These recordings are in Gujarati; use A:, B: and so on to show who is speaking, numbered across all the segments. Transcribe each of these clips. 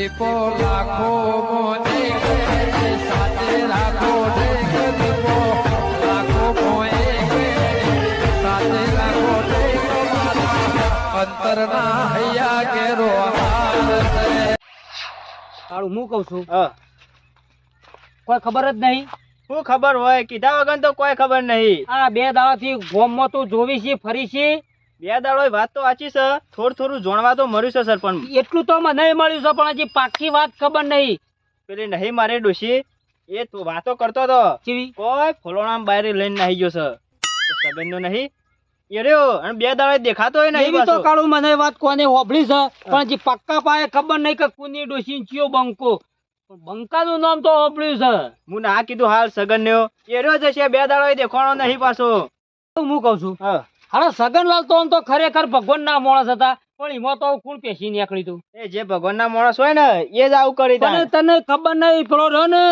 A: દીપો લાખો મોને સાથે રાખો દીપો લાખો મોએ સાથે રાખો અંતરના હૈયા કેરો હાર
B: હું કઉ છું?
C: હા.
B: કોઈ ખબર જ નહીં?
C: શું ખબર હોય? કીધા વગર તો કોઈ ખબર નહીં.
B: આ બે દાડાથી ગોમમાં તું જોવી છે ફરી છે
C: બે દાડો વાત તો આચી છે. થોડું થોડું જોણવા તો મળ્યું છે સરપંચ.
B: એટલું તો મને મળ્યું છે પણ હજી પાકી વાત ખબર નહીં.
C: પેલી નહીં મારે ડોશી એ તો વાતો કરતો હતો. કોઈ ફોલોણા બહાર લઈને નાહી ગયો છે. તો સગનનો નહીં. એ રહ્યો અને બે દાડો દેખાતો નહીં
B: એવી તો. કાળું મને વાત કોને હોભળી છે પણ હજી પક્કા પાયે ખબર નહીં કે કુની ડોસી ચિયો બંકો. પણ બંકાનું નામ તો હોભળ્યું છે.
C: હું ના કીધું હાલ સગન ન્યો એ રહ્યો જશે બે દાડો દેખાણો નહીં પાછો.
B: હું કઉ છું
C: હા.
B: હાલો સગનલાલ તો આમ તો ખરેખર ભગવાન ના માણસ હતા પણ એમાં તો કોણ પેશી નીકળી તું?
C: એ જે ભગવાનના માણસ હોય ને એ જ આવું કરી
B: તને તને ખબર નહીં પેલો રહ્યો ને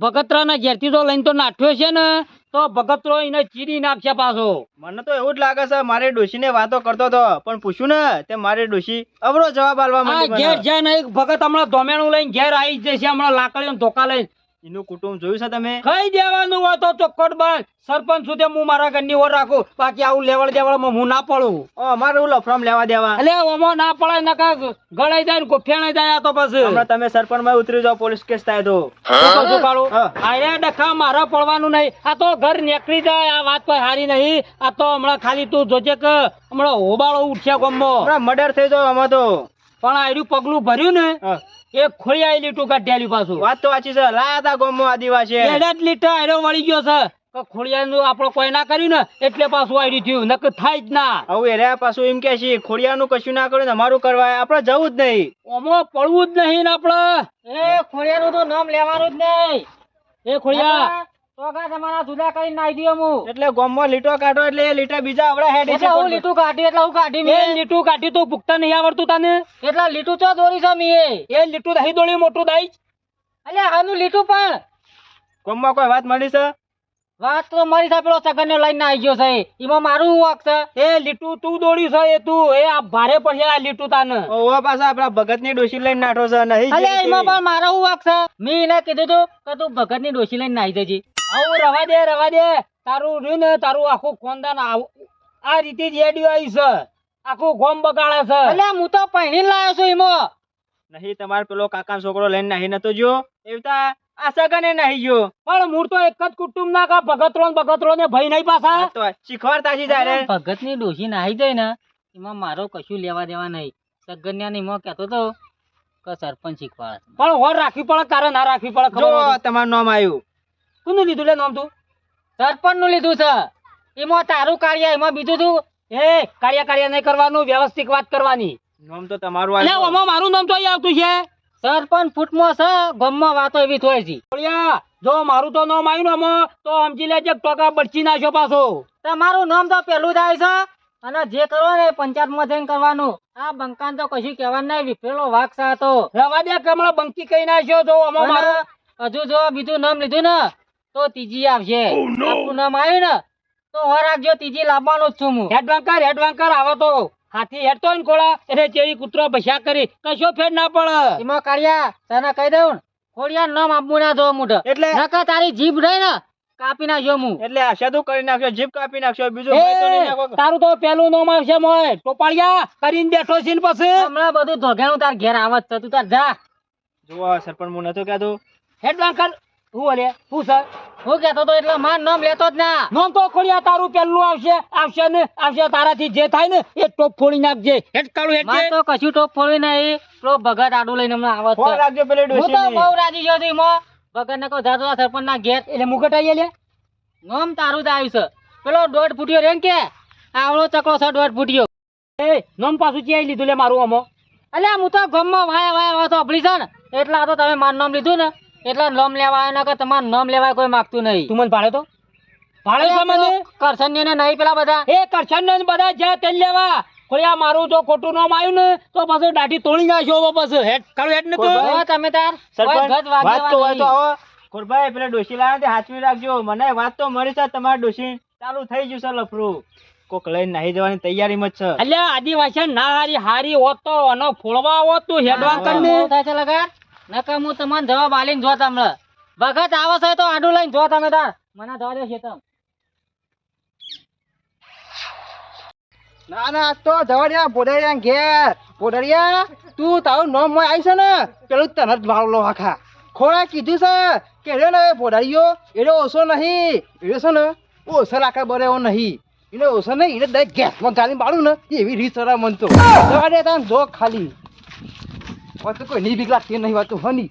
B: ભગતરા ના ઘેરથી તો લઈને તો નાઠ્યો છે ને તો ભગતરો એને ચીરી નાખશે પાછો.
C: મને તો એવું જ લાગે છે મારે ડોશીને વાતો કરતો હતો પણ પૂછ્યું ને તે મારે ડોશી અવરો જવાબ આલવા માંડી
B: ઘેર જાય ને એક ભગત હમણાં ધોમેણું લઈને ઘેર આવી જશે હમણાં લાકડીઓ ધોકા લઈને.
C: એનું કુટુંબ જોયું છે તમે?
B: કઈ દેવાનું હોય તો ચોક્કડ બંધ સરપંચ સુધી હું મારા ઘરની ઓર રાખું. બાકી આવું લેવડ દેવડમાં હું ના પડું.
C: અમારે એવું લફરામ લેવા દેવા.
B: એટલે ઓમાં ના પડે નકા ગળાઈ જાય ને ગોફેણાઈ જાય તો પછી.
C: હમણાં તમે સરપંચમાં ઉતરી જાવ પોલીસ કેસ થાય તો.
B: શું? ડખા મારા પડવાનું નહીં. આ તો ઘર નીકળી જાય આ વાત કોઈ હારી નહીં. આ તો હમણાં ખાલી તું જોજે કે હમણાં હોબાળો ઉઠ્યા ગમો
C: મર્ડર થઈ જાય આમાં તો.
B: પણ આર્યું પગલું ભર્યું ને. એ ખોળિયા આવેલી કાઢ્યા કાઢ્યાલી પાછું.
C: વાત તો વાંચી છે. લાયા તા ગામમાં આદિવાસી
B: લીટર વળી ગયો છે. કે ખોડિયાનું આપણો કોઈ ના કર્યું ને એટલે પાછું આર્યું થયું. નકર થાય જ ના.
C: હવે એર્યા પાછું એમ કે છે ખોડિયાનું કશું ના કર્યું ને અમારું કરવા આપણે જવું જ નહીં.
B: ઓમો પડવું જ નહીં ને આપણે. એ ખોડિયાનું તો નામ લેવાનું જ નહીં. એ ખોડિયા તો કા તમારા જુદા કરીને નાખી દઉં હું
C: એટલે ગામમાં લીટો કાઢો એટલે એ લીટા બીજા આવડે હેડ
B: એટલે હું લીટું કાઢી એટલે હું કાઢી એ લીટું કાઢી તો ભૂખતા નહીં આવડતું તને? એટલે લીટું ચો દોરી છે મી એ લીટું દહીં દોડી મોટું દહીં. એટલે આનું લીટું પણ.
C: ગામમાં કોઈ વાત મળી છે?
B: વાત તો મારી સાથે પેલો સગન ને લઈને આવી ગયો છે. એમાં મારું વાક છે? એ લીટું તું દોડ્યું છે એ તું. એ આ ભારે પડશે આ લીટું તાને.
C: ઓવા પાછા આપણા ભગતની ડોશી લઈને નાઠો છે નહીં
B: અલે એમાં પણ મારો વાક છે? મેં એને કીધું તું કે તું ભગતની ડોસી લઈને નાઈ દેજે આવું રવા દે રવા દે. તારું રહ્યું ને તારું આખું કોંદાન આ રીતે જ એડ્યું આવી છે. આખું ગોમ બગાડે છે. અલે હું તો પહેણી લાવ્યો છું એમો.
C: નહીં તમારે પેલો કાકા છોકરો લઈને નહીં નતો જો એવતા આ સગને નહીં ગયો?
B: પણ મૂળ તો એક જ કુટુંબ ના કા ભગતરો ને બગતરો ને ભાઈ નહીં પાછા?
C: શીખવાડતા છે તારે
B: ભગતની ડોસી નાહી જાય ને એમાં મારો કશું લેવા દેવા નહીં. સગન્યા ને એમાં કહેતો તો કે સરપંચ શીખવાડે. પણ હોર રાખવી પડે તારે ના રાખવી પડે
C: જો. તમારું નામ આવ્યું.
B: કોનું લીધું લે નામ તું? સરપંચનું લીધું છે. એમાં તારું કાર્ય એમાં બીજું તું? એ કાર્ય કાર્ય નહીં કરવાનું વ્યવસ્થિત વાત કરવાની.
C: નામ તો તમારું
B: એટલે આમાં મારું નામ તો અહીં આવતું છે? સરપંચ ફૂટમાં છે ગમમાં વાતો એવી થોય છે. જો મારું તો નામ આવ્યું ને આમાં તો સમજી લેજે ટોકા બચી નાખ્યો પાછો. તમારું નામ તો પેલું થાય છે. અને જે કરો ને પંચાયતમાં જઈને કરવાનું. આ બંકાન તો કશું કહેવાનું નહીં. વિફરેલો વાઘ સાતો રવા દે કે હમણાં બંકી કહી નાખ્યો તો આમાં મારું? હજુ જો બીજું નામ લીધું ને તો ત્રીજી આવશે. આપણું નામ આવ્યું ને તો હો રાખજો ત્રીજી લાવવાનો જ છું હું. હેડવાંકર હેડવાંકર આવો તો. હાથી હેડતો ને ખોળા એટલે ચેરી કૂતરો ભસ્યા કરી કશો ફેર ના પડે. એમાં કાઢ્યા તને કહી દઉં ખોડિયા નામ આપવું ના જો મોઢે.
C: એટલે
B: નકા તારી જીભ રહી ને કાપી નાખજો હું
C: એટલે આ કરી નાખ્યો જીભ કાપી નાખ્યો બીજું હોય તો નહીં
B: તારું તો પેલું નામ આવશે મોય. ટોપાળિયા કરીને બેઠો છે પછી. હમણાં બધું ધોગેણું તાર ઘેર આવત છે તું તાર જા.
C: જુઓ સરપંચ હું નતો કહેતો
B: હેડ વાંકર હું અલે? હું સર? હું કેતો તો એટલે માર નામ લેતો જ ના. નામ તો ખોડિયા તારું પેલું આવશે આવશે ને આવશે તારાથી જે થાય ને એ ટોપ ફોડી નાખજે. હેડ કાળું
D: મારે તો કશું ટોપ ફોડી નહીં પેલો ભગત આડું લઈને હમણાં આવત છે.
C: રાખજો પેલી
D: હું તો બહુ રાજી છું મો. ભગત ને કહું જાતો સરપંચ ના ઘેર.
B: એટલે મુકટ આવીએ લે
D: નામ તારું જ આવ્યું છે. પેલો દોઢ ફૂટ્યો રે કે? આવડો ચકલો છે દોઢ ફૂટ્યો.
B: એ નામ પાછું ચિયાઈ લીધું લે મારું આમાં?
D: અલ્યા હું તો ગમમાં વાયા વાયા વાતો અપડી છે ને. એટલે આ તો તમે મારું નામ લીધું ને. એટલે નામ લેવા આવ્યા ને કે તમારું નામ લેવાય કોઈ માગતું નહીં
B: તું મને ભાડે તો ભાડે છે મને
D: કરશન ને નહીં પેલા બધા
B: એ કરશન ને બધા જ્યાં તેલ લેવા ખોડિયા મારું જો ખોટું નામ આવ્યું ને તો પછી દાઢી તોડી નાખ્યો પછી હેડ કાળું હેડ ને તું.
D: તમે તાર
C: સરપંચ વાત તો હોય તો આવો ખોરભાઈ પેલા ડોશી લાવ્યા તે હાચવી રાખજો મને વાત તો મળી છે તમારા ડોશી ચાલુ થઈ ગયું છે લફરું કોક લઈને નાહી જવાની તૈયારીમાં જ છે
B: અલ્યા આદિવાસી ના હારી હારી હોત તો અને ફોડવા હોત તું હેડવા કરીને
D: થાય છે લગા નકર હું તમને જવાબ આલીને જો તમને. ભગત આવો છે તો આડું લઈને જો તમે તાર. મને જવા દો શેતમ.
E: ના ના, તો જવાડિયા બોડરિયા ઘેર. બોડરિયા, તું તારું નોમ મોય આવી છે ને, પેલું તને જ વાળલો આખા. ખોરા કીધું છે કે રે ને બોડરિયો એનો ઓછો નહીં. એનો છે ને, ઓછો રાખે બરે એવો નહીં. એને ઓછો નહીં એને દરેક ગેસમાં ગાલી મારું ને, એવી રીત સરા મન તો. જવાડિયા તાન જો ખાલી. વાત તો કોઈ નહીં બીક લાગતી નહીં વાત તો હની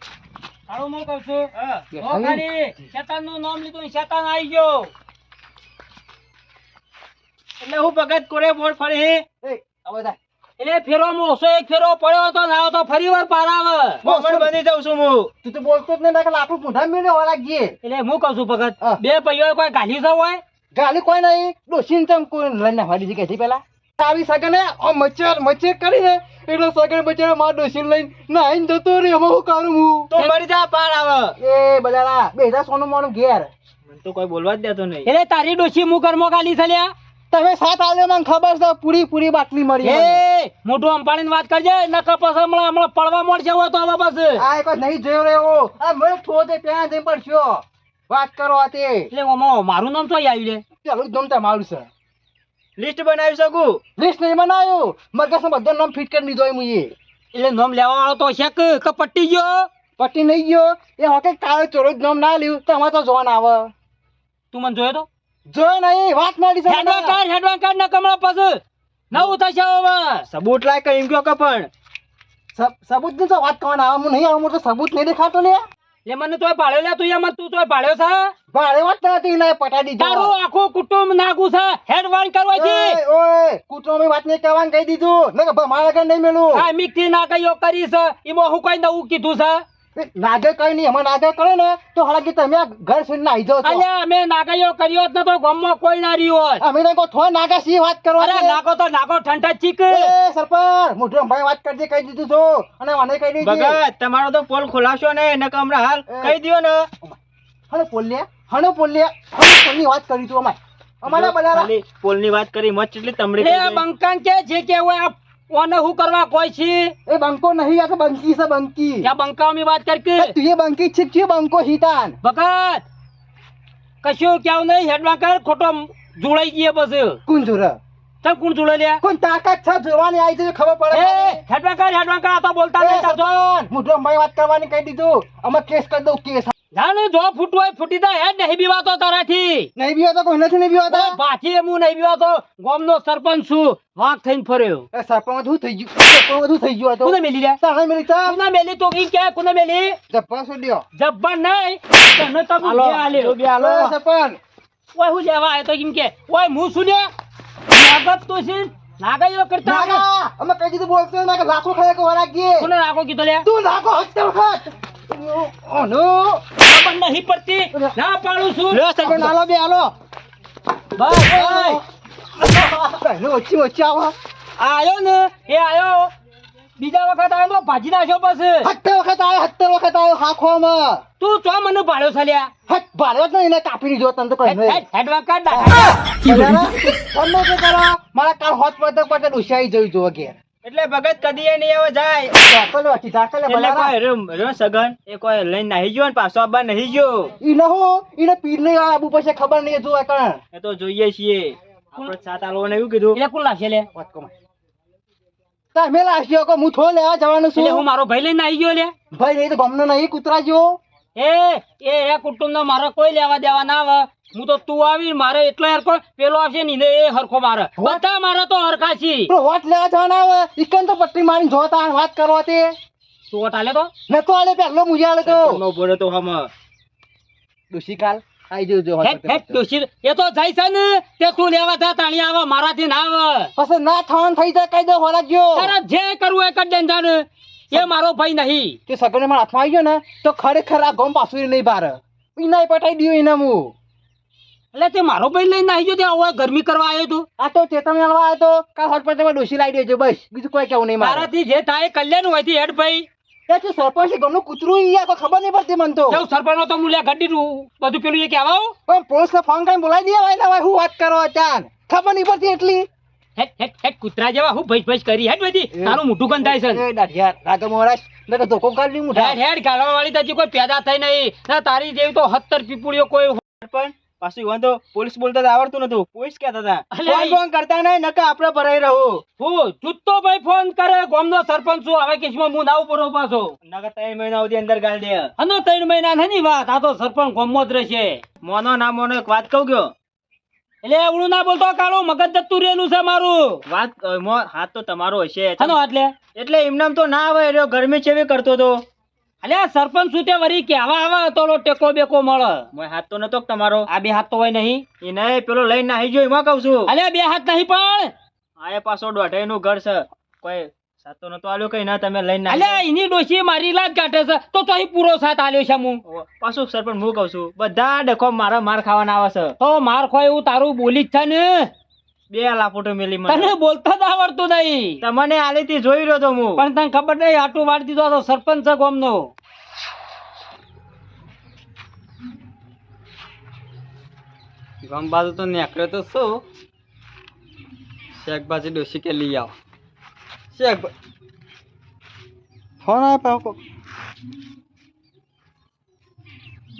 B: તારું હું કહું છું?
C: હા.
E: કે
B: જો ખાલી નામ લીધું શેતાન આવી ગયો.
C: એટલે હું ભગત કોરે બોર ફરી?
E: એ હવે જા.
B: એટલે ફેરો મોસો એક ફેરો પડ્યો તો ના તો ફરી વાર પાર આવે.
C: મોમણ બની જાઉં છું હું.
E: તું તો બોલતો જ નહીં નકર લાકડું પૂંઠા મેળે હોવા લાગીએ.
B: એટલે હું કહું છું ભગત બે પૈયો કોઈ ગાલી જાવ હોય?
E: ગાલી કોઈ નહીં ડોસીને ચમ કોઈ લઈને નાખવા દીધી પેલા? આવી શકે ને આ મચ્છર મચ્છર કરીને એટલે સગન બચારા મારા ડોસીને લઈને નાઈને જતો રે એમાં હું કરું હું?
C: તો મરી જા પાર આવે.
E: એ બજારા બેઠા સોનું મોનું ઘેર.
C: મને તો કોઈ બોલવા જ દેતો નહીં.
B: એટલે તારી ડોસી મુ કર્મો ગાલી થલ્યા
E: તમે સાત આલે મને ખબર છે પૂરી પૂરી બાટલી મળી.
B: એ મોઢું અંપાણી વાત કરજે ન કપસ હમણાં હમણાં પડવા મળશે હોય તો હવે બસ
E: આ એક નહીં જોયો રહ્યો આ મને થોડે ત્યાં જઈ પડશો. વાત કરો આ તે.
B: એટલે ઓમાં મારું નામ તો આવી લે.
E: ચાલો જમતા મારું છે.
C: લિસ્ટ બનાવી શકું?
E: લિસ્ટ નહીં બનાવ્યું. મગજમાં બધો નામ ફિટ કરી દીધો એમ એ
B: એટલે નામ લેવા વાળો તો છે કે પટ્ટી ગયો?
E: પટ્ટી નહીં ગયો. એ હોકે કાળો ચોરો નામ ના લ્યું. તો અમારે તો જોવાન આવે.
B: તું મને જોયો તો?
E: જોયો નહીં. વાત મારી છે
B: હેડવા
E: મને.
B: કાઢ હેડવા કાઢ ને કમળા પછી નવું થશે હવે.
C: સબૂત લાય કઈ ગયો કે પણ?
E: સબ- સબૂતની તો વાત કરવાના આવે. હું નહીં આવું તો સબૂત નહીં દેખાતો લે
B: એટલે મને તોય ભાડ્યો લે તું એમ તું તોય ભાડ્યો છે?
E: ભારે જ નથી લે પટા દીધો.
B: તારું આખું કુટુંબ નાગુ છે હેડવાન કરવાથી
E: ઓય, ઓય કૂતરો વાત ને કરવાનું કહી દીધું. ને કે મારા ઘર નહીં મેલું
B: હા મિક્સી ના કયો કરી છે. એમાં હું કઈ નવું કીધું છે?
E: નાગે કઈ નહીં એમાં નાગે કરે ને તો હાલાકી તમે ઘર સુધી નાઈ જાઓ
B: અલ્યા અમે નાગાઈઓ કર્યો જ નતો ગામમાં કોઈ ના રહ્યો હોય
E: અમે ને કો થો નાગા સી વાત કરવા
B: અરે નાગો તો નાગો ઠંડા ચીક.
E: એ સરપંચ અંભાઈ વાત કરજે કહી દીધું છો. અને મને કહી દીધું.
C: ભગત તમારો તો પોલ ખોલાશો ને નકર હમણાં હાલ કહી દ્યો ને.
E: હણે પોલ્યા હણે પોલ્યા હણે પોલની વાત કરી તું અમારે. અમારા બધા
C: પોલ પોલની વાત કરી મત એટલે તમડી
B: લે બંકાન કે જે કે હોય આ ઓને હું કરવા કોઈ છે?
E: એ બંકો નહીં આ તો બંકી છે બંકી.
B: ત્યાં બંકાઓની વાત કર કે?
E: તું એ બંકી છે કે બંકો હિતાન?
B: ભગત કશું કેવું નહીં હેડવા કર ખોટો જોડાઈ ગયે બસ.
E: કોણ જોર
B: તમ કોણ જોડે લ્યા?
E: કોણ તાકાત છે? જોવાની આવી છે ખબર પડે.
B: હેડવા કર હેડવા કર આ તો બોલતા નહીં
E: સરપંચ, મોઢું ભાઈ વાત કરવાની કહી દીધું. અમે કેસ કરી દઉં કેસ
B: જાણે જો ફૂટવું હોય ફૂટી જાય હેડ નહીં બીવાતો તારાથી.
E: નહીં બીવાતો કોઈ નથી નહીં
B: બીવાતો બાકી હું નહીં બીવાતો ગામનો સરપંચ છું. વાંક થઈને ફર્યો.
E: એ સરપંચ શું થઈ ગયું? સરપંચ શું થઈ ગયું તો?
B: કોને મેલી લ્યા
E: તાણે મેલી ચા
B: કોને મેલી? તો ઈ કે કોને મેલી?
E: જબ્બા છોડ્યો
B: જબ્બા નહીં. તને તો આલ્યો.
C: જો બી.
E: એ સરપંચ.
B: ઓય હું લેવા આયો તો કેમ કે ઓય હું શું લે નાગત તો છે. નાગાઈઓ કરતા
E: અમે કહી દીધું બોલતો ના કે લાખો ખાય કે વરાગીએ
B: કોને નાગો કીધો લે?
E: તું નાખો હત્તે વખત.
B: નહીં પડતી ના પાડું છું
C: લે સરપંચ હાલો બે હાલો
B: બસ
E: પહેલો ઓછી ઓછી આવો
B: આયો ને એ આયો બીજા વખત આવ્યો તો ભાજી નાખ્યો પછી
E: હત્તે વખત આવ્યો હત્તે વખત આવ્યો હાખવામાં
B: તું ચો મને ભાડો છે
E: હટ ભાડો જ નહીં એને કાપી દીધો તને તો કહી
B: હેડ નાખ.
E: તમને શું કરો મારા કાલ હોત પડતો પતે ડુસાઈ જઈ જો ઘેર
C: એટલે ભગત કદી એ નહીં આવે જાય.
E: ધાકલો હતી ધાકલે
C: એટલે કોઈ રમ રમ સગન એ કોઈ લઈને નાહી ગયો ને પાછો આવવા નહીં ગયો.
E: ઈ નહો ઈને પીર ને આબુ પછી ખબર નહીં જો કણ.
C: એ તો જોઈએ છીએ. આપણે સાત આલવાને એવું કીધું.
B: એટલે કોણ લાવશે લે.
E: વાત કો તમે લાગ્યો કે હું થો લેવા જવાનું
B: એટલે હું મારો ભાઈ લઈને આવી ગયો લે.
E: ભાઈ નહીં તો ગમનો નહીં કૂતરા જો
B: એ એ એ કુટુંબ મારો કોઈ લેવા દેવા ના આવે. હું તો તું આવી મારે એટલો હરખો પેલો આવશે ને એ હરખો મારે. બધા મારે તો હરખા છે
E: વોટ લેવા જવાના આવે ઇકન તો પટ્ટી મારી જોતા વાત કરવા તે.
B: તું વોટ આલે તો?
E: ને તો આલે પહેલો મુજે આલે તો.
C: નો બોલે તો હમ.
E: ડુસી કાલ આઈ જજો
B: હેટ હેટ ડોશી. એ તો જાય છે ને. તે તું લેવા જા તાણી આવે મારાથી ના આવે.
E: પછી ના થવાનું થઈ જાય કઈ દો હોરા ગયો.
B: તારે જે કરવું એ કરી દે જાને એ મારો ભાઈ નહીં.
E: તે સગને મારા હાથમાં આવી ગયો ને તો ખરેખર આ ગમ પાછું નહીં બાર ઈનાય પટાઈ દીધું એને હું
B: એટલે તે મારો ભાઈ લઈને આવી ગયો ત્યાં હવે ગરમી કરવા આવ્યો તું.
E: આ તો ચેતન આલવા આવ્યો તો. કાલ હોટ પર તમે ડોસી લાવી દેજો બસ. બીજું કોઈ કેવું નહીં મારે.
B: તારાથી જે થાય કલ્યાણ હોયથી હેડ ભાઈ.
E: એ તો સરપંચ ગમનું કૂતરું ઈ કોઈ ખબર નહીં પડતી મને તો.
B: કેવું સરપંચ તો હું લે ગड्डी બધું પેલું એ કહેવા
E: પણ પોલીસ ને ફોન કરીને બોલાવી દે ભાઈ ભાઈ હું વાત કરો ત્યાં ખબર નહીં પડતી એટલી.
B: હેટ હેટ હેટ કૂતરા જેવા હું ભૈસ ભૈસ કરી. હેટ બધી તારું મોટું ગંધાય છે.
E: એ દાઢિયા રાગર મોરાશ નકર ધોકો કાઢી મુઠા
B: હેડ હેડ ગાળવા વાળી તો કોઈ પેદા થઈ નહીં. તારી જેવી તો હત્તર પીપુડીઓ કોઈ
C: પણ પાછું ઈવન તો પોલીસ બોલતા આવડતું નતું. પોલીસ કહેતા હતા. ફોન ફોન કરતા નહીં નકા આપણે ભરાઈ રહો.
B: હું જુત્તો ભાઈ ફોન કરે ગામનો સરપંચ છું હવે કેસમાં હું ના ઉપર પાછો.
C: નકા ત્રણ મહિના સુધી અંદર ગાળ દે.
B: હનો ત્રણ મહિના નહીં વાત આ તો સરપંચ ગામમાં જ રહેશે.
C: મોનો ના મોનો એક વાત કહું ગયો
B: એટલે એવડું ના બોલતો કાળો મગજ જતું રહેલું છે મારું.
C: વાત હાથ તો તમારો હશે.
B: હનો એટલે
C: એટલે એમને તો ના આવે ગરમી ચેવી કરતો તો?
B: અલે સરપંચ શું તે વરી કેવા આવે તો ટેકો બેકો મળે.
C: મોય હાથ તો નતો તમારો?
B: આ બે હાથ તો હોય નહીં.
C: એ નહીં પેલો લઈને નાહી ગયો એમાં કહું છું.
B: અલે બે હાથ નહીં પણ.
C: આ પાછો દોઢાઈ નું ઘર છે. કોઈ સાતો નતો આલ્યો કઈ ના તમે લઈને
B: અલે એની ડોશી મારી લાજ કાઢે છે. તો તો પૂરો સાથ આલ્યો છે હું
C: પાછું સરપંચ હું કહું છું બધા ડખો મારા માર ખાવાના આવે છે.
B: તો માર ખોય એવું તારું બોલી જ છે ને.
C: બે લાપોટો મેલી
B: તને
C: મને
B: બોલતા જ આવડતું નહીં.
C: તમને આલેથી જોઈ રહ્યો તો હું.
B: પણ તને ખબર નહીં આટલું વાળી દીધો તો સરપંચ છે ગામનો.
A: ગામ બાજુ તો નીકળ્યો તો શું? શેકભાજી ડોસી કે લઈ આવો. શેક ફોન આપ્યો કો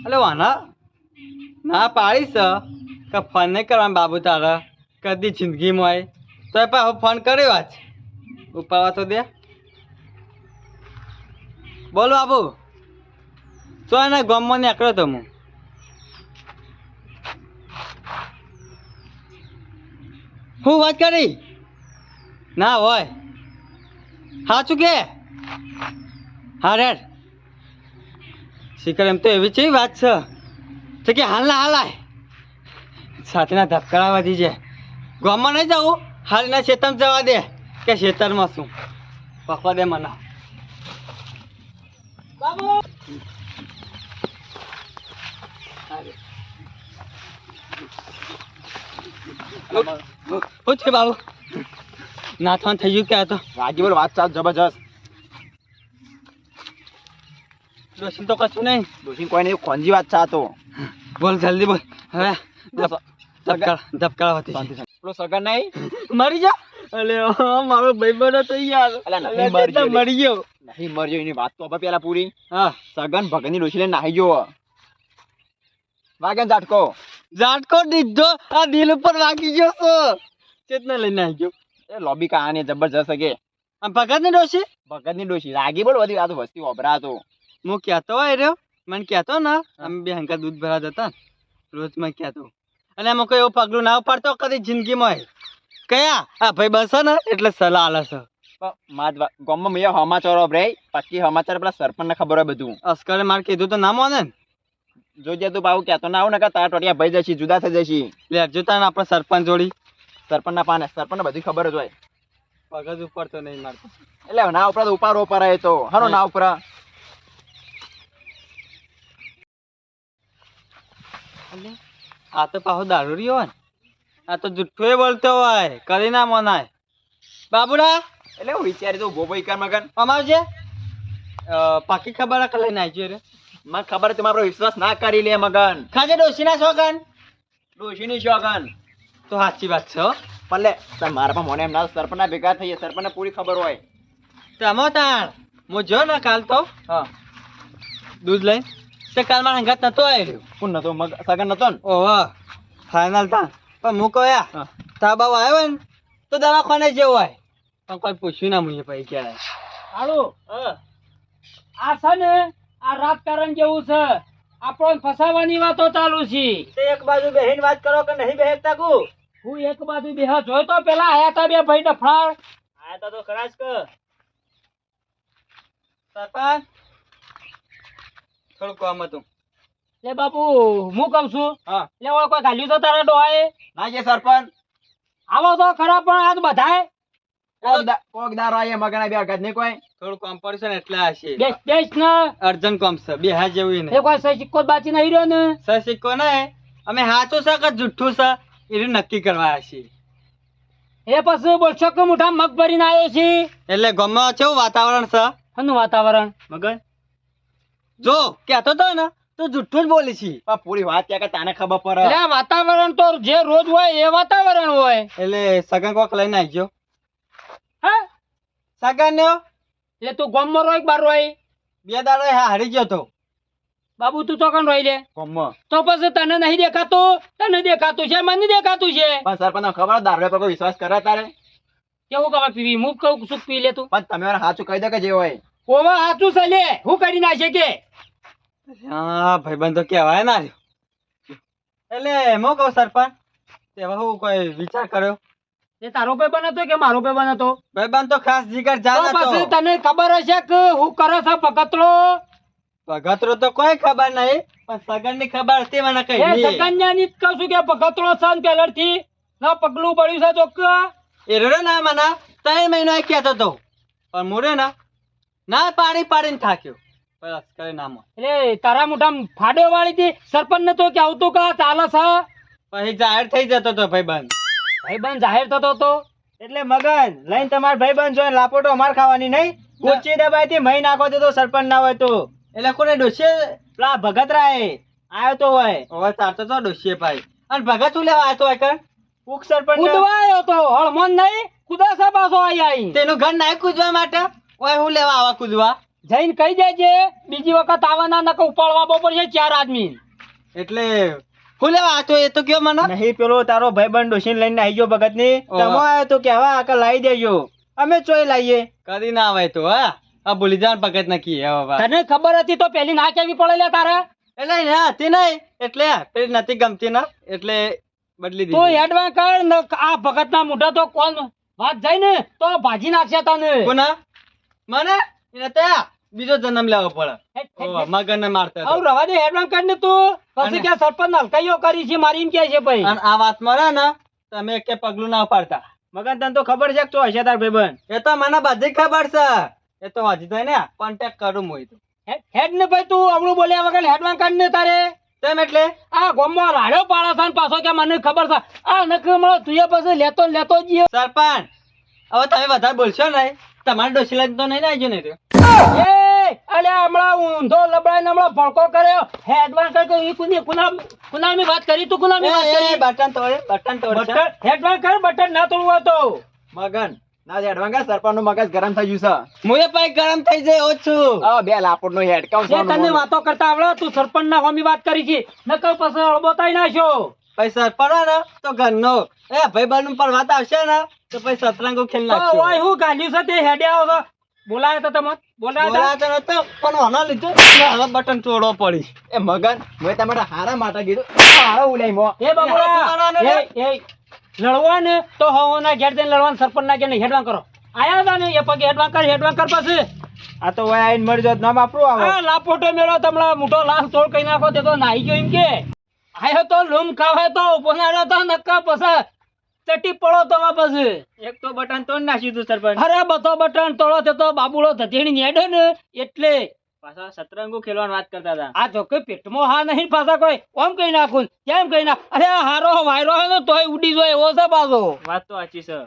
A: અલે વાના. ના પાડીશ. કે ફોન નહીં કરવાનું બાબુ તારા. કદી જિંદગીમાં આવી તો એ હું ફોન કર્યો આજ. ઉપાડવા તો દે. બોલો આબુ તો એના ગામમાં નીકળ્યો તો હું હું વાત કરી? ના હોય. સાચું કે? હા, રેડ. શીખર એમ તો એવી છે વાત છે. કે હાલ ના હાલાય સાથેના ધબકારા વધી છે. ગામમાં નહીં જવું હાલના ખેતરમાં જવા દે. કે ખેતરમાં શું? પકવા દે મને. શું છે બાબુ? નાથવાન થઈ ગયું કે આ તો?
E: રાજી વાત ચાલ જબરજસ્ત.
A: દોશી તો કશું નહીં.
E: દોશી કોઈ નહીં કોનજી વાત ચા
A: બોલ જલ્દી બોલ. હવે ધબકાળા ધબકાળા છે.
E: પેલો સગા નહીં?
A: મરી જા અલે મારો ભાઈબંધ હતો યાર.
E: અલા, નહીં મરી ગયો નહીં મરજો એની વાત તો હવે પેલા પૂરી.
A: હા.
E: સગન ભગની ડોશી લઈને નાહી જો વાગે ઝાટકો.
A: ઝાટકો દીધો. આ દિલ ઉપર વાગી ગયો છો ચેતના લઈને આવી ગયો.
E: એ લોબી કહાની જબરજસ્ત કે?
A: આમ ભગતની ડોશી?
E: ભગતની ડોશી. રાગી બોલ બધી આ તો વસ્તી વપરા તો
A: હું કહેતો હોય રહ્યો. મને કહેતો ના અમે બે હંકા દૂધ ભરા જતા રોજ મેં કહેતો. અને એમાં કોઈ એવું પગલું ના ઉપાડતો કદી જિંદગીમાં કયા? આ ભાઈ બસ ને એટલે સલાહ આલે છે.
E: પણ ગામમાં મેં સમાચારો રે પછી સમાચાર પેલા સરપંચને ખબર હોય બધું.
A: અસ્કરે માર કીધું તો ના મોને
E: જોજે તું ભાવ કહેતો ના આવું ને તારા ટોટિયા ભાઈ જશી જુદા થઈ જશી.
A: લે જોતા ને આપણે સરપંચ જોડી.
E: સરપંચના પાને સરપંચને બધી ખબર જ હોય.
A: પગજ ઉપર તો નહીં મારતો
E: એટલે ના ઉપર ઉપાર ઉપર આવે તો. હરો ના ઉપરા.
A: આ તો પાછો દારૂ રહ્યો હોય આ તો જુઠ્ઠો બોલતો હોય કરી ના મનાય. બાબુડા
E: એટલે હું વિચારી તું ભોભો ઈકાર મગન
A: અમારું છે પાકી ખબર લઈને આવી રે.
E: મને ખબર છે આપણો વિશ્વાસ ના કરી લે મગન.
A: ખાજે ડોશીના શોગન?
E: ડોશીની શોગન.
A: તો સાચી વાત છે પલે
E: પણ મારા પણ મને એમ ના સરપંચના ભેગા થઈએ સરપંચને પૂરી ખબર હોય.
A: તમો તાણ. હું જો ને કાલ તો
E: હા.
A: દૂધ લઈને. તે કાલ મારા હંગાત નતો આવ્યો.
E: કોણ નતો? મગ સગન નતો ને?
A: ઓહો ફાઇનલ તા. પણ હું કહ્યા
E: હા.
A: તા બાબુ આવ્યો ને તો દવાખાને જેવું હોય. પણ કોઈ પૂછ્યું ના મુએ પછી ક્યારે.
B: હાલો. આ છે ને આ રાજકારણ જેવું છે. આપણો ફસાવાની વાતો ચાલુ છે.
C: તે એક બાજુ બેહીને વાત કરો કે નહીં બેહતા કુ?
B: હું એક બાજુ બેહા જોયો તો પેલા આયા તા બે ભાઈ ડફડા
C: આયા તા તો ખરા જ કે.
A: સરપંચ? થોડું કામ હતું.
B: લે બાપુ હું કઉ છું?
E: હા.
B: લે ઓળો કોઈ ગાલ્યું તો તારા ડોહાએ?
E: ના જે સરપંચ.
B: આવો તો ખરા પણ આજ બધાય
E: કોક દારો આયે મગના બે અગત નહીં કોઈ?
A: થોડું કામ પડશે ને એટલે હશે
B: દેશ દેશ ને.
A: અર્જન્ટ કામ છે બે હા જેવું
B: એ કોઈ સહી સિક્કો બાચી નહીં રહ્યો ને?
A: સર સિક્કો ને અમે સાચું છે કે જુઠ્ઠું છે એ નક્કી કરવા હશે
B: એ પછી બોલશો કે મોઢા મગ ભરીને આવ્યો છે
A: એટલે ગમે છે વાતાવરણ છે?
B: હનું વાતાવરણ?
C: મગન?
A: જો કેતો તો ને તું જુઠ્ઠું જ બોલી છી
C: પણ પૂરી વાત કે તને ખબર પડે.
B: એટલે વાતાવરણ તો જે રોજ હોય એ વાતાવરણ હોય.
A: એટલે સગન કોક લઈને આવજો
B: હા?
A: સગન ને
B: એટલે તું ગામમાં રોય કે બાર રોય?
A: બે દાડો હા હારી ગયો તો.
B: બાબુ તું તો કણ રોઈ લે. તો પછી તને નહીં દેખાતું? તને દેખાતું છે મને દેખાતું છે.
C: પણ સરપંચ ખબર દારૂ પર કોઈ વિશ્વાસ કરે તારે?
B: કેવું કવા પીવી? હું કહું શું પી લે તું.
C: પણ તમે સાચું કહી દે કે જે હોય.
B: ઓવા હાચું છે લે હું કરી નાખે કે
A: હા ભાઈબંધ તો કહેવાય ના એટલે એમ કહું સરપંચ તેવા હું કોઈ વિચાર કર્યો?
B: એ તારો ભાઈબંધ હતો કે મારો ભાઈબંધ હતો?
A: ભાઈબંધ તો ખાસ જીગર
B: તો
A: જાન
B: પછી તને ખબર હશે કે હું કરો છો પકતરો
A: ભગતરો તો કોઈ ખબર નહીં પણ સગનની ખબર હતી મને કઈ
B: એ. સકન્યાની જ કહું છું કે પકતરો સન પેલરથી ના પગલું પડ્યું છે ચોખ્ખા.
A: એ રે ના મને ત્રણ મહિનો એ કહેતો તો. પણ મોરે ના ના પાડી પાડીને થાક્યો. બસ કરે નામ
B: એટલે તારા મોઢામાં ફાડો વાળી હતી સરપંચ નતો કે આવતો કા ચાલે છે?
A: પછી જાહેર થઈ જતો તો ભાઈબંધ.
B: ભાઈબંધ જાહેર થતો તો?
C: એટલે મગન લઈને તમાર ભાઈબંધ જોઈને લાપોટો અમાર ખાવાની નહીં. કુર્ચી દબાઈ થી મહી નાખો તો સરપંચ ના હોય તો.
A: એટલે કોને ડોસે
C: પેલા ભગત રાય આયો તો હોય.
A: હવે તારતો તો ડોસીએ ભાઈ. અને ભગત શું લેવા આવ્યો તો કર
C: ઉક સરપંચ
B: કૂદવા આવ્યો તો હળમોન નહીં. કુદા સાહેબ આઈ આઈ.
A: તેનું ઘર નાય કૂદવા માટે? ઓય હું લેવા આવા કૂદવા?
B: જઈને કહી દેજે બીજી વખત આવવાના નકર ઉપાડવા બપોર છે ચાર આદમી.
A: એટલે હું લેવા આવ્યો એ તો કયો મને?
C: નહીં પેલો તારો ભાઈ બંધ લઈને આવી ગયો ભગતની
A: ઓહો.
C: તમે તો કે હવે લાવી દેજો. અમે ચોય લાવીએ
A: કદી ના આવે તો હા? આ ભૂલી જવાનું ભગત નક્કી હવે વાત.
B: તને ખબર હતી તો પેલી ના કેવી પડે લે તારે?
A: એટલે ના હતી નહીં. એટલે પેલી નથી ગમતી ના. એટલે બદલી
B: તું કર આ ભગત ના મોઢા તો કોણ વાત જાય ને તો ભાજી નાખશે તને.
A: કોના? મને? એને ત્યાં બીજો જન્મ લેવો પડે. મગન મારતા.
B: આવું રવા દે એડવાન્સ કાઢ ને તું. પછી કે સરપંચ હલકાઈઓ કરી છે મારી એમ કે છે ભાઈ
A: અને આ વાતમાં રહે ને તમે કે પગલું ના ઉપાડતા.
C: મગન તને તો ખબર છે કે હશે તાર ભાઈબંધ?
A: એ તો મને બધી ખબર છે. એ તો હજી તો ને કોન્ટેક્ટ કરું હું તો.
B: હેડ ને ભાઈ તું આવડું બોલ્યા વગર હેડવાન્સ કર ને તારે.
A: તેમ એટલે?
B: આ ગોમમાં રાડ્યો પાડે છે ને પાછો કે મને ખબર છે. આ નકર મળો તું પછી લેતો લેતો જ
A: સરપંચ હવે તમે વધારે બોલશો નહીં. તમારે ડોસીલા તો નહીં આવજો ને.
B: એ હમણાં ઊંધો લબડાઈને હમણાં ભડકો કર્યો. હે એડવાન્સ કર કે ઈ કુની કુના કુનાની વાત કરી તું કુનાની વાત
A: એ, એ,
B: કરી.
A: બટન તોડે બટન તોડે
B: બટન એડવાન્સ કર બટન ના તોડવું હોય તો.
C: મગન ના એડવાન્સ સરપંચનું મગજ ગરમ થઈ ગયું
A: છે. મુએ પાઈ ગરમ થઈ જાય
C: ઓછું. હવે બે લાપડનું હેડ કાઉ
B: તને વાતો કરતા આવડે તું સરપંચ ના હોમી વાત કરી છે. નકર પછી અળબોતાઈ નાખ્યો.
A: પૈસા પડે ને તો ઘરનો. એ ભાઈ બહેન પર વાત આવશે ને તો પછી સતરંગો ખેલ
B: ઓય હું ગાંધ્યું છે તે હેડે આવો બોલાયો તો તમે બોલાયો તો?
A: નતો પણ આના લીધે. હવે બટન તોડવો પડી.
C: એ મગન મેં તમારા હારા માટે કીધું. હારો ઉલાઈ મો.
B: એ બાબુડા એ એ લડવા ને તો હવાના ઘેર જઈને લડવાનું સરપંચ ના ઘેર હેડવાન કરો. આયા હતા ને એ પગે હેડવાન કર હેડવાન કર પછી.
C: આ તો વય આઈને મરી જાત નામ આપણું આવે.
B: લાપોટો મેળો તમને મોટો લાશ તોડ કઈ નાખો તે તો નાઈ ગયો એમ કે. આયો તો લૂમ ખાવે તો ઊભો તો નક્કા પસા. ચટી પડો તો વાપસ
C: એક તો બટન તોડ નાખ્યું તું સરપંચ.
B: અરે બધો બટન તોડો તે તો બાબુડો ધધેણી નેડો ને એટલે.
C: પાછા સતરંગો ખેલવાની વાત કરતા હતા.
B: આ જોકે પેટમાં હા નહીં પાછા કોઈ ઓમ કઈ નાખું કેમ કઈ નાખ અરે હારો વાયરો હે ને તોય ઉડી જાય એવો છે પાછો.
C: વાત તો સાચી છે.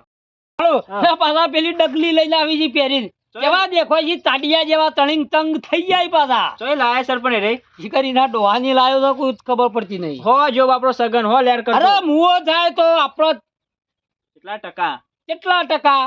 B: પાછા પેલી ડગલી લઈને આવી છે પહેરીને. કેવા દેખો ઈ તાડિયા જેવા તણીંગ તંગ થઈ જાય પાછા.
C: ચોય લાયા સરપંચ રે.
B: શિકારીના ડોહાની લાયો તો કોઈ ખબર પડતી નહીં.
C: હો જો આપણો સગન હો લેર કરતો.
B: અરે મુઓ થાય તો આપણો
C: કેટલા ટકા?
B: કેટલા ટકા?